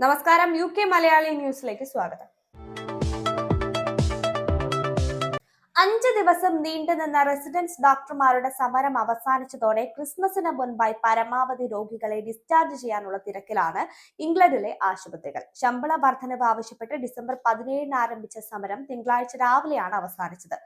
നമസ്കാരം U K Malayali ന്യൂസിലേക്ക് സ്വാഗതം. അഞ്ച് ദിവസം നീണ്ടുനിന്ന റെസിഡൻസ് ഡോക്ടർമാരുടെ സമരം അവസാനിച്ചതോടെ ക്രിസ്മസിന് മുൻപായി പരമാവധി രോഗികളെ ഡിസ്ചാർജ് ചെയ്യാനുള്ള തിരക്കിലാണ് ഇംഗ്ലണ്ടിലെ ആശുപത്രികൾ. ശമ്പള വർധനവ് ആവശ്യപ്പെട്ട് ഡിസംബർ പതിനേഴിന് ആരംഭിച്ച സമരം തിങ്കളാഴ്ച രാവിലെയാണ് അവസാനിച്ചത്.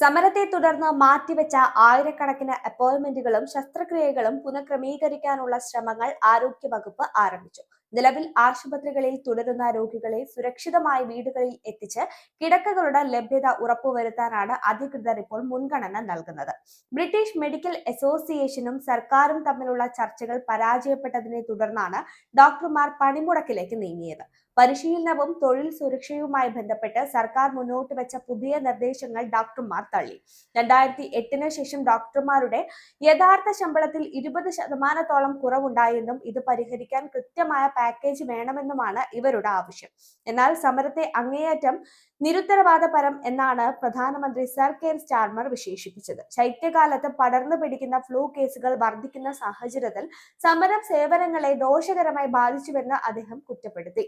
സമരത്തെ തുടർന്ന് മാറ്റിവെച്ച ആയിരക്കണക്കിന് അപ്പോയിന്റ്മെന്റുകളും ശസ്ത്രക്രിയകളും പുനഃക്രമീകരിക്കാനുള്ള ശ്രമങ്ങൾ ആരോഗ്യവകുപ്പ് ആരംഭിച്ചു. നിലവിൽ ആശുപത്രികളിൽ തുടരുന്ന രോഗികളെ സുരക്ഷിതമായി വീടുകളിൽ എത്തിച്ച് കിടക്കകളുടെ ലഭ്യത ഉറപ്പുവരുത്താനാണ് അധികൃതർ ഇപ്പോൾ മുൻഗണന നൽകുന്നത്. ബ്രിട്ടീഷ് മെഡിക്കൽ അസോസിയേഷനും സർക്കാരും തമ്മിലുള്ള ചർച്ചകൾ പരാജയപ്പെട്ടതിനെ തുടർന്നാണ് ഡോക്ടർമാർ പണിമുടക്കിലേക്ക് നീങ്ങിയത്. പരിശീലനവും തൊഴിൽ സുരക്ഷയുമായി ബന്ധപ്പെട്ട് സർക്കാർ മുന്നോട്ട് വെച്ച പുതിയ നിർദ്ദേശങ്ങൾ ഡോക്ടർമാർ തള്ളി. രണ്ടായിരത്തി എട്ടിന് ശേഷം ഡോക്ടർമാരുടെ യഥാർത്ഥ ശമ്പളത്തിൽ ഇരുപത് ശതമാനത്തോളം കുറവുണ്ടായെന്നും ഇത് പരിഹരിക്കാൻ കൃത്യമായ പാക്കേജ് വേണമെന്നുമാണ് ഇവരുടെ ആവശ്യം. എന്നാൽ സമരത്തെ അങ്ങേയറ്റം നിരുത്തരവാദപരം എന്നാണ് പ്രധാനമന്ത്രി സർ കെയർ സ്റ്റാർമർ വിശേഷിപ്പിച്ചത്. ശൈത്യകാലത്ത് പടർന്നു പിടിക്കുന്ന ഫ്ലൂ കേസുകൾ വർദ്ധിക്കുന്ന സാഹചര്യത്തിൽ സമരം സേവനങ്ങളെ ദോഷകരമായി ബാധിച്ചുവെന്ന് അദ്ദേഹം കുറ്റപ്പെടുത്തി.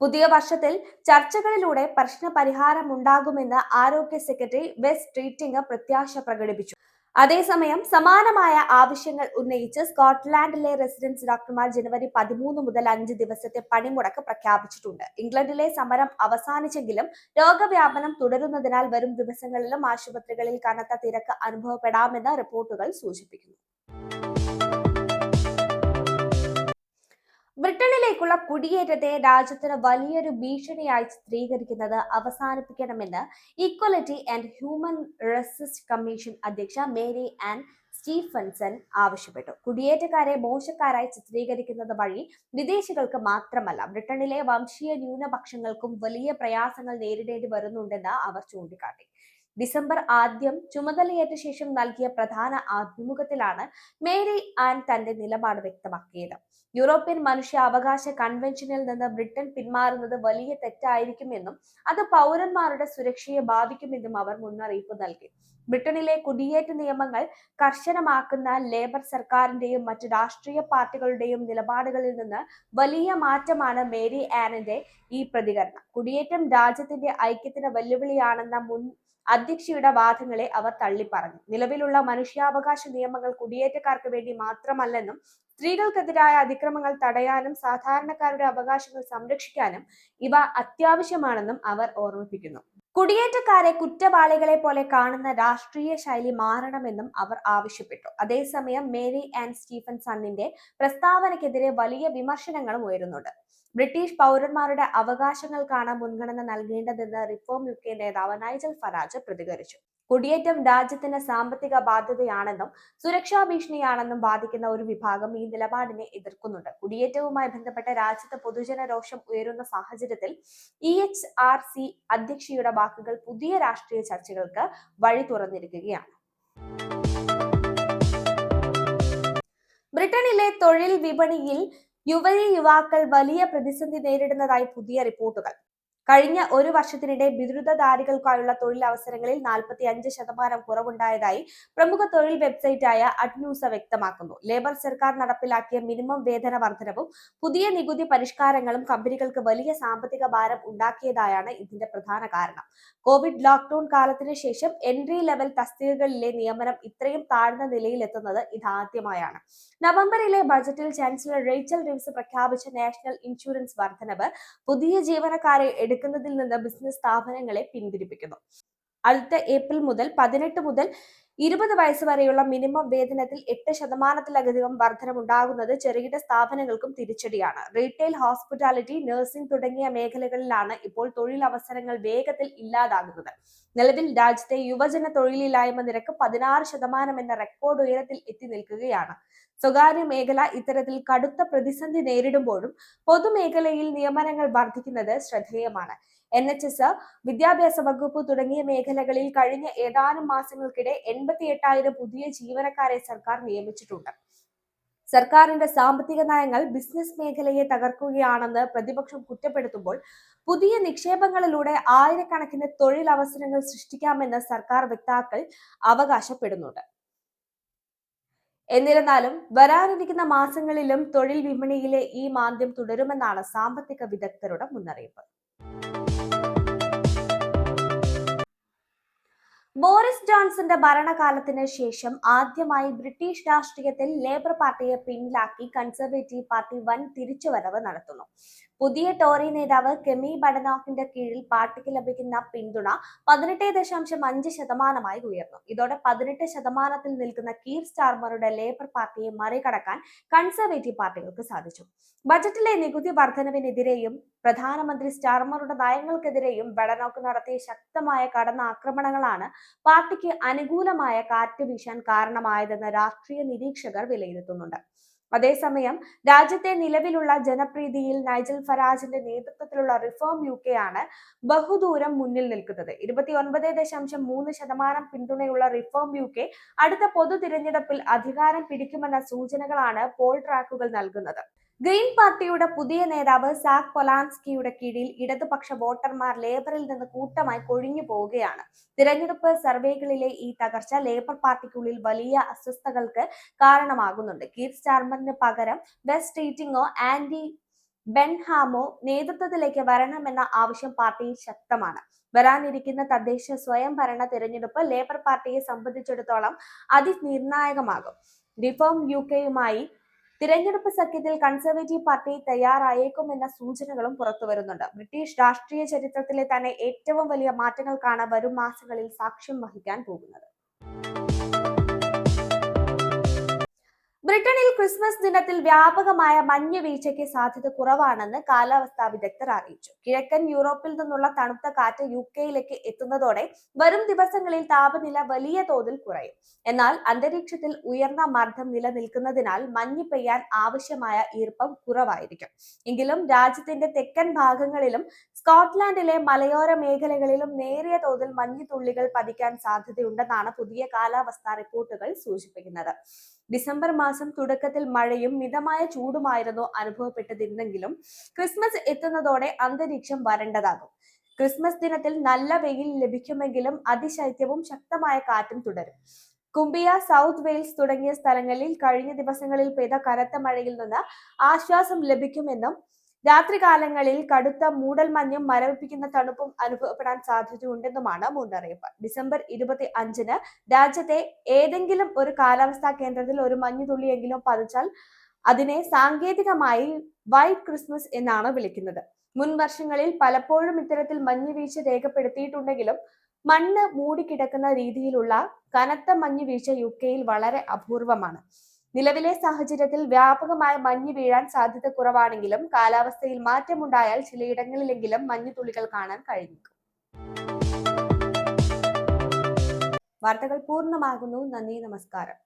പുതിയ വർഷത്തിൽ ചർച്ചകളിലൂടെ പ്രശ്ന പരിഹാരമുണ്ടാകുമെന്ന് ആരോഗ്യ സെക്രട്ടറി വെസ് ട്രീറ്റിംഗ് പ്രത്യാശ പ്രകടിപ്പിച്ചു. അതേസമയം സമാനമായ ആവശ്യങ്ങൾ ഉന്നയിച്ച് സ്കോട്ട്ലാൻഡിലെ റെസിഡൻസ് ഡോക്ടർമാർ ജനുവരി പതിമൂന്ന് മുതൽ അഞ്ച് ദിവസത്തെ പണിമുടക്ക് പ്രഖ്യാപിച്ചിട്ടുണ്ട്. ഇംഗ്ലണ്ടിലെ സമരം അവസാനിച്ചെങ്കിലും രോഗവ്യാപനം തുടരുന്നതിനാൽ വരും ദിവസങ്ങളിലും ആശുപത്രികളിൽ കനത്ത തിരക്ക് അനുഭവപ്പെടാമെന്ന് റിപ്പോർട്ടുകൾ സൂചിപ്പിക്കുന്നു. ബ്രിട്ടനിലേക്കുള്ള കുടിയേറ്റത്തെ രാജ്യത്തിന് വലിയൊരു ഭീഷണിയായി ചിത്രീകരിക്കുന്നത് അവസാനിപ്പിക്കണമെന്ന് equality and human rights commission അധ്യക്ഷ മേരി ആൻഡ് സ്റ്റീഫൻസൺ ആവശ്യപ്പെട്ടു. കുടിയേറ്റക്കാരെ മോശക്കാരായി ചിത്രീകരിക്കുന്നത് വഴി വിദേശികൾക്ക് മാത്രമല്ല ബ്രിട്ടനിലെ വംശീയ ന്യൂനപക്ഷങ്ങൾക്കും വലിയ പ്രയാസങ്ങൾ നേരിടേണ്ടി വരുന്നുണ്ടെന്ന് അവർ ചൂണ്ടിക്കാട്ടി. ഡിസംബർ ആദ്യം ചുമതലയേറ്റ ശേഷം നൽകിയ പ്രധാന അഭിമുഖത്തിലാണ് മേരി ആൻ തന്റെ നിലപാട് വ്യക്തമാക്കിയത്. യൂറോപ്യൻ മനുഷ്യാവകാശ കൺവെൻഷനിൽ നിന്ന് ബ്രിട്ടൻ പിന്മാറുന്നത് വലിയ തെറ്റായിരിക്കുമെന്നും അത് പൗരന്മാരുടെ സുരക്ഷയെ ബാധിക്കുമെന്നും അവർ മുന്നറിയിപ്പ് നൽകി. ബ്രിട്ടനിലെ കുടിയേറ്റ നിയമങ്ങൾ കർശനമാക്കുന്ന ലേബർ സർക്കാരിന്റെയും മറ്റ് രാഷ്ട്രീയ പാർട്ടികളുടെയും നിലപാടുകളിൽ നിന്ന് വലിയ മാറ്റമാണ് മേരി ആനിന്റെ ഈ പ്രതികരണം. കുടിയേറ്റം രാജ്യത്തിന്റെ ഐക്യത്തിന് വെല്ലുവിളിയാണെന്ന മുൻ അധ്യക്ഷയുടെ വാദങ്ങളെ അവർ തള്ളിപ്പറഞ്ഞു. നിലവിലുള്ള മനുഷ്യാവകാശ നിയമങ്ങൾ കുടിയേറ്റക്കാർക്ക് വേണ്ടി മാത്രമല്ലെന്നും സ്ത്രീകൾക്കെതിരായ അതിക്രമങ്ങൾ തടയാനും സാധാരണക്കാരുടെ അവകാശങ്ങൾ സംരക്ഷിക്കാനും ഇവ അത്യാവശ്യമാണെന്നും അവർ ഓർമ്മിപ്പിക്കുന്നു. കുടിയേറ്റക്കാരെ കുറ്റവാളികളെ പോലെ കാണുന്ന രാഷ്ട്രീയ ശൈലി മാറണമെന്നും അവർ ആവശ്യപ്പെട്ടു. അതേസമയം മേരി ആൻഡ് സ്റ്റീഫൻ സണ്ണിന്റെ പ്രസ്താവനയ്ക്കെതിരെ വലിയ വിമർശനങ്ങളും ഉയരുന്നുണ്ട്. ബ്രിട്ടീഷ് പൗരന്മാരുടെ അവകാശങ്ങൾക്കാണ് മുൻഗണന നൽകേണ്ടതെന്ന് റിഫോം യു കെ നേതാവ് നൈജൽ ഫറാജ് പ്രതികരിച്ചു. കുടിയേറ്റം രാജ്യത്തിന് സാമ്പത്തിക ബാധ്യതയാണെന്നും സുരക്ഷാ ഭീഷണിയാണെന്നും ബാധിക്കുന്ന ഒരു വിഭാഗം ഈ നിലപാടിനെ എതിർക്കുന്നുണ്ട്. കുടിയേറ്റവുമായി ബന്ധപ്പെട്ട രാജ്യത്ത് പൊതുജന രോഷം ഉയരുന്ന സാഹചര്യത്തിൽ ഇ എച്ച് ആർ സി അധ്യക്ഷയുടെ വാക്കുകൾ പുതിയ രാഷ്ട്രീയ ചർച്ചകൾക്ക് വഴി തുറന്നിരിക്കുകയാണ്. ബ്രിട്ടനിലെ തൊഴിൽ വിപണിയിൽ യുവതി യുവാക്കൾ വലിയ പ്രതിസന്ധി നേരിടുന്നതായി പുതിയ റിപ്പോർട്ടുകൾ. കഴിഞ്ഞ ഒരു വർഷത്തിനിടെ ബിരുദധാരികൾക്കായുള്ള തൊഴിലവസരങ്ങളിൽ നാൽപ്പത്തി അഞ്ച് ശതമാനം കുറവുണ്ടായതായി പ്രമുഖ തൊഴിൽ വെബ്സൈറ്റായ അഡ്ന്യൂസ വ്യക്തമാക്കുന്നു. ലേബർ സർക്കാർ നടപ്പിലാക്കിയ മിനിമം വേതന വർധനവും പുതിയ നികുതി പരിഷ്കാരങ്ങളും കമ്പനികൾക്ക് വലിയ സാമ്പത്തിക ഭാരം ഉണ്ടാക്കിയതായാണ് ഇതിന്റെ പ്രധാന കാരണം. കോവിഡ് ലോക്ക്ഡൌൺ കാലത്തിന് ശേഷം എൻട്രി ലെവൽ തസ്തികകളിലെ നിയമനം ഇത്രയും താഴ്ന്ന നിലയിലെത്തുന്നത് ഇതാദ്യമായാണ്. നവംബറിലെ ബജറ്റിൽ ചാൻസലർ റേച്ചൽ റിവ്സ് പ്രഖ്യാപിച്ച നാഷണൽ ഇൻഷുറൻസ് വർധനവ് പുതിയ ജീവനക്കാരെ എടുക്കുന്നതിൽ നിന്ന് ബിസിനസ് സ്ഥാപനങ്ങളെ പിന്തിരിപ്പിക്കുന്നു. അടുത്ത ഏപ്രിൽ മുതൽ പതിനെട്ട് മുതൽ ഇരുപത് വയസ്സ് വരെയുള്ള മിനിമം വേതനത്തിൽ എട്ട് ശതമാനത്തിലധികം വർധനമുണ്ടാകുന്നത് ചെറുകിട സ്ഥാപനങ്ങൾക്കും തിരിച്ചടിയാണ്. റീറ്റെയിൽ ഹോസ്പിറ്റാലിറ്റി നഴ്സിംഗ് തുടങ്ങിയ മേഖലകളിലാണ് ഇപ്പോൾ തൊഴിലവസരങ്ങൾ വേഗത്തിൽ ഇല്ലാതാകുന്നത്. നിലവിൽ രാജ്യത്തെ യുവജന തൊഴിലില്ലായ്മ നിരക്ക് പതിനാറ് ശതമാനം എന്ന റെക്കോർഡ് ഉയരത്തിൽ എത്തി നിൽക്കുകയാണ്. സ്വകാര്യ മേഖല ഇത്തരത്തിൽ കടുത്ത പ്രതിസന്ധി നേരിടുമ്പോഴും പൊതുമേഖലയിൽ നിയമനങ്ങൾ വർദ്ധിക്കുന്നത് ശ്രദ്ധേയമാണ്. എൻ എച്ച് എസ് വിദ്യാഭ്യാസ വകുപ്പ് തുടങ്ങിയ മേഖലകളിൽ കഴിഞ്ഞ ഏതാനും മാസങ്ങൾക്കിടെ എൺപത്തി എട്ടായിരം പുതിയ ജീവനക്കാരെ സർക്കാർ നിയമിച്ചിട്ടുണ്ട്. സർക്കാരിന്റെ സാമ്പത്തിക നയങ്ങൾ ബിസിനസ് മേഖലയെ തകർക്കുകയാണെന്ന് പ്രതിപക്ഷം കുറ്റപ്പെടുത്തുമ്പോൾ പുതിയ നിക്ഷേപങ്ങളിലൂടെ ആയിരക്കണക്കിന് തൊഴിലവസരങ്ങൾ സൃഷ്ടിക്കാമെന്ന് സർക്കാർ വക്താക്കൾ അവകാശപ്പെടുന്നുണ്ട്. എന്നിരുന്നാലും വരാനിരിക്കുന്ന മാസങ്ങളിലും തൊഴിൽ വിപണിയിലെ ഈ മാന്ദ്യം തുടരുമെന്നാണ് സാമ്പത്തിക വിദഗ്ധരുടെ മുന്നറിയിപ്പ്. ബോറിസ് ജോൺസന്റെ ഭരണകാലത്തിന് ശേഷം ആദ്യമായി ബ്രിട്ടീഷ് രാഷ്ട്രീയത്തിൽ ലേബർ പാർട്ടിയെ പിന്നിലാക്കി കൺസർവേറ്റീവ് പാർട്ടി വൻ തിരിച്ചുവരവ് നടത്തുന്നു. പുതിയ ടോറി നേതാവ് കെമി ബഡനോക്കിന്റെ കീഴിൽ പാർട്ടിക്ക് ലഭിക്കുന്ന പിന്തുണ പതിനെട്ട് ദശാംശം അഞ്ച് ശതമാനമായി ഉയർന്നു. ഇതോടെ പതിനെട്ട് ശതമാനത്തിൽ നിൽക്കുന്ന കീർ സ്റ്റാർമറുടെ ലേബർ പാർട്ടിയെ മറികടക്കാൻ കൺസർവേറ്റീവ് പാർട്ടികൾക്ക് സാധിച്ചു. ബജറ്റിലെ നികുതി വർധനവിനെതിരെയും പ്രധാനമന്ത്രി സ്റ്റാർമറുടെ നയങ്ങൾക്കെതിരെയും ബഡനോക്ക് നടത്തിയ ശക്തമായ കടന്നാക്രമണങ്ങളാണ് പാർട്ടിക്ക് അനുകൂലമായ കാറ്റ് വീശാൻ കാരണമായതെന്ന് രാഷ്ട്രീയ നിരീക്ഷകർ വിലയിരുത്തുന്നുണ്ട്. അതേസമയം രാജ്യത്തെ നിലവിലുള്ള ജനപ്രീതിയിൽ നൈജൽ ഫരാജിന്റെ നേതൃത്വത്തിലുള്ള റിഫോം യു കെ ആണ് ബഹുദൂരം മുന്നിൽ നിൽക്കുന്നത്. ഇരുപത്തി ഒൻപത് ദശാംശം മൂന്ന് ശതമാനം പിന്തുണയുള്ള റിഫോം യു കെ അടുത്ത പൊതു തിരഞ്ഞെടുപ്പിൽ അധികാരം പിടിക്കുമെന്ന സൂചനകളാണ് പോൾ ട്രാക്കുകൾ നൽകുന്നത്. ഗ്രീൻ പാർട്ടിയുടെ പുതിയ നേതാവ് സാക് പൊലാൻസ്കിയുടെ കീഴിൽ ഇടതുപക്ഷ വോട്ടർമാർ ലേബറിൽ നിന്ന് കൂട്ടമായി കൊഴിഞ്ഞു പോവുകയാണ്. തിരഞ്ഞെടുപ്പ് സർവേകളിലെ ഈ തകർച്ച ലേബർ പാർട്ടിക്കുള്ളിൽ വലിയ അസ്വസ്ഥതകൾക്ക് കാരണമാകുന്നുണ്ട്. കീർ സ്റ്റാർമറിന് പകരം വെസ്റ്റ് റീറ്റിംഗോ ആന്റി ബെൻഹാമോ നേതൃത്വത്തിലേക്ക് വരണമെന്ന ആവശ്യം പാർട്ടിയിൽ ശക്തമാണ്. വരാനിരിക്കുന്ന തദ്ദേശ സ്വയംഭരണ തിരഞ്ഞെടുപ്പ് ലേബർ പാർട്ടിയെ സംബന്ധിച്ചിടത്തോളം അതിനിർണായകമാകും. റിഫോം യു കെയുമായി തിരഞ്ഞെടുപ്പ് സഖ്യത്തിൽ കൺസർവേറ്റീവ് പാർട്ടി തയ്യാറായേക്കുമെന്ന സൂചനകളും പുറത്തു വരുന്നുണ്ട്. ബ്രിട്ടീഷ് രാഷ്ട്രീയ ചരിത്രത്തിലെ തന്നെ ഏറ്റവും വലിയ മാറ്റങ്ങൾക്കാണ് വരും മാസങ്ങളിൽ സാക്ഷ്യം വഹിക്കാൻ പോകുന്നത്. ക്രിസ്മസ് ദിനത്തിൽ വ്യാപകമായ മഞ്ഞ് വീഴ്ചയ്ക്ക് സാധ്യത കുറവാണെന്ന് കാലാവസ്ഥാ വിദഗ്ധർ അറിയിച്ചു. കിഴക്കൻ യൂറോപ്പിൽ നിന്നുള്ള തണുത്ത കാറ്റ് യു കെയിലേക്ക് എത്തുന്നതോടെ വരും ദിവസങ്ങളിൽ താപനില വലിയ തോതിൽ കുറയും. എന്നാൽ അന്തരീക്ഷത്തിൽ ഉയർന്ന മർദ്ദം നിലനിൽക്കുന്നതിനാൽ മഞ്ഞ് പെയ്യാൻ ആവശ്യമായ ഈർപ്പം കുറവായിരിക്കും. എങ്കിലും രാജ്യത്തിന്റെ തെക്കൻ ഭാഗങ്ങളിലും സ്കോട്ട്ലാൻഡിലെ മലയോര മേഖലകളിലും നേരിയ തോതിൽ മഞ്ഞുതുള്ളികൾ പതിക്കാൻ സാധ്യതയുണ്ടെന്നാണ് പുതിയ കാലാവസ്ഥാ റിപ്പോർട്ടുകൾ സൂചിപ്പിക്കുന്നത്. ഡിസംബർ മാസം തുടക്കത്തിൽ മഴയും മിതമായ ചൂടുമായിരുന്നു അനുഭവപ്പെട്ടതിരുന്നെങ്കിലും ക്രിസ്മസ് എത്തുന്നതോടെ അന്തരീക്ഷം വരണ്ടതാകും. ക്രിസ്മസ് ദിനത്തിൽ നല്ല വെയിൽ ലഭിക്കുമെങ്കിലും അതിശൈത്യവും ശക്തമായ കാറ്റും തുടരും. കുംബിയ സൗത്ത് വെയിൽസ് തുടങ്ങിയ സ്ഥലങ്ങളിൽ കഴിഞ്ഞ ദിവസങ്ങളിൽ പെയ്ത കനത്ത മഴയിൽ നിന്ന് ആശ്വാസം ലഭിക്കുമെന്നും രാത്രികാലങ്ങളിൽ കടുത്ത മൂടൽമഞ്ഞും മരവിപ്പിക്കുന്ന തണുപ്പും അനുഭവപ്പെടാൻ സാധ്യതയുണ്ടെന്നുമാണ് മുന്നറിയിപ്പ്. ഡിസംബർ ഇരുപത്തി അഞ്ചിന് രാജ്യത്തെ ഏതെങ്കിലും ഒരു കാലാവസ്ഥാ കേന്ദ്രത്തിൽ ഒരു മഞ്ഞുതുള്ളിയെങ്കിലും പതിച്ചാൽ അതിനെ സാങ്കേതികമായി വൈറ്റ് ക്രിസ്മസ് എന്നാണ് വിളിക്കുന്നത്. മുൻ വർഷങ്ങളിൽ പലപ്പോഴും ഇത്തരത്തിൽ മഞ്ഞുവീഴ്ച രേഖപ്പെടുത്തിയിട്ടുണ്ടെങ്കിലും മണ്ണ് മൂടിക്കിടക്കുന്ന രീതിയിലുള്ള കനത്ത മഞ്ഞുവീഴ്ച യു കെയിൽ വളരെ അപൂർവമാണ്. നിലവിലെ സാഹചര്യത്തിൽ വ്യാപകമായ മഞ്ഞ് വീഴാൻ സാധ്യത കുറവാണെങ്കിലും കാലാവസ്ഥയിൽ മാറ്റമുണ്ടായാൽ ചിലയിടങ്ങളിലെങ്കിലും മഞ്ഞുതുള്ളികൾ കാണാൻ കഴിഞ്ഞേക്കും വാർത്തകൾ പൂർണമാകുന്നു. നന്ദി നമസ്കാരം.